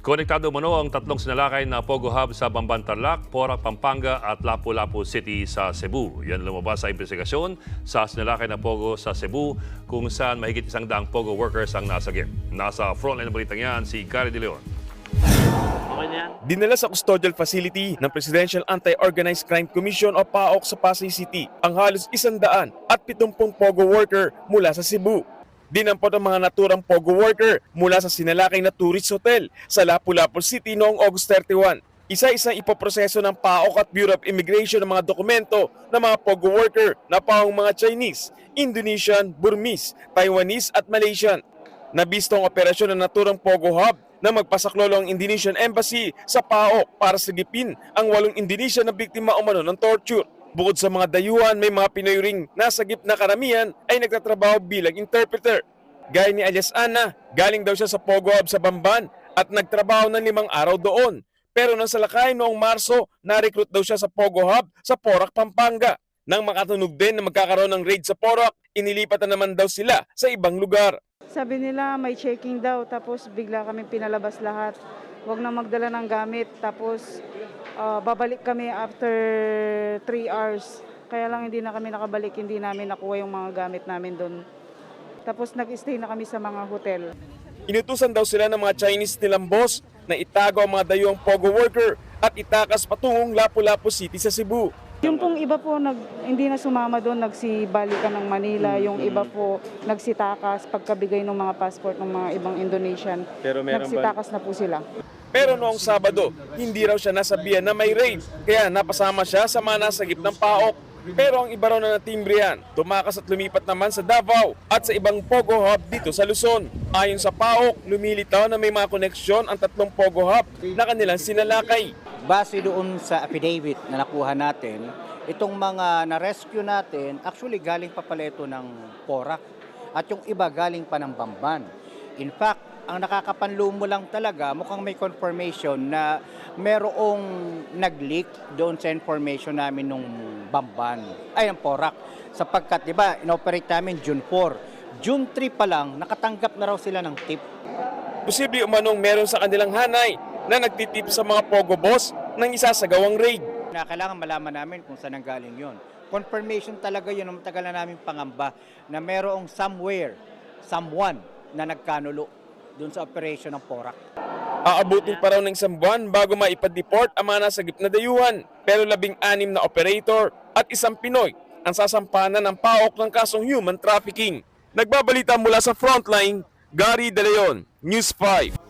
Konektado mano ang tatlong sinalakay na Pogo Hub sa Bamban Tarlac, Porac, Pampanga at Lapu-Lapu City sa Cebu. Yan lumabas sa investigasyon sa sinalakay na Pogo sa Cebu kung saan mahigit isang daang Pogo workers ang nasagip. Nasa frontline ng balitang yan si Gary De Leon. Okay na yan? Dinala sa custodial facility ng Presidential Anti-Organized Crime Commission o PAOK sa Pasay City ang halos isandaan at pitumpung POGO worker mula sa Cebu. Dinampot ang mga naturang POGO worker mula sa sinalakay na tourist hotel sa Lapu-Lapu City noong August 31. Isa-isang ipoproseso ng PAOK at Bureau of Immigration ng mga dokumento ng mga POGO worker na pang mga Chinese, Indonesian, Burmese, Taiwanese at Malaysian. Nabisto ang operasyon ng naturang Pogo Hub na magpasaklolo ang Indonesian Embassy sa PAOK para sagipin ang walong Indonesian na biktima umano ng torture. Bukod sa mga dayuhan, may mga Pinoy ring nasagip na karamihan ay nagtatrabaho bilang interpreter. Gaya ni alias Ana, galing daw siya sa Pogo Hub sa Bamban at nagtrabaho ng limang araw doon. Pero nang salakay noong Marso, na-recruit daw siya sa Pogo Hub sa Porac, Pampanga. Nang makatunog din na magkakaroon ng raid sa Porac, inilipat na naman daw sila sa ibang lugar. Sabi nila may checking daw tapos bigla kami pinalabas lahat. Huwag na magdala ng gamit tapos ah, babalik kami after 3 hours. Kaya lang hindi na kami nakabalik, hindi namin nakuha yung mga gamit namin doon. Tapos nag-stay na kami sa mga hotel. Inutusan daw sila ng mga Chinese nilang boss na itago ang mga dayuang Pogo worker at itakas patungong Lapu-Lapu City sa Cebu. Yung pong iba po nag, hindi na sumama doon, nagsibalikan ng Manila. Yung iba po nagsitakas pagkabigay ng mga passport ng mga ibang Indonesian. Pero meron ba- nagsitakas na po sila. Pero noong Sabado, hindi raw siya nasabihan na may raid. Kaya napasama siya sa mga nasagip ng PAOK. Pero ang iba raw na natimbrihan, tumakas at lumipat naman sa Davao at sa ibang Pogo Hub dito sa Luzon. Ayon sa PAOK, lumilitaw na may mga koneksyon ang tatlong Pogo Hub na kanilang sinalakay. Base doon sa affidavit na nakuha natin, itong mga na-rescue natin, actually galing pa pala ito ng Porac at yung iba galing pa ng Bamban. In fact, ang nakakapanlumo mo lang talaga, mukhang may confirmation na merong nag-leak doon sa information namin nung Bamban, ay ng Porac. Sapagkat, di ba, inoperate namin June 4. June 3 pa lang, nakatanggap na raw sila ng tip Posible umanong meron sa kanilang hanay na nagtitip sa mga Pogo boss ng isasagawang raid. na kailangan malaman namin kung saan ang galing yon. Confirmation talaga yun ang matagal na namin pangamba na merong somewhere, someone na nagkanulo doon sa operation ng Porac. Aabutin pa raw ng isang buwan bago maipad-deport ang mga nasagip na dayuhan. Pero labing-anim na operator at isang Pinoy ang sasampanan ng paok ng kasong human trafficking. Nagbabalita mula sa frontline, Gary De Leon, News 5.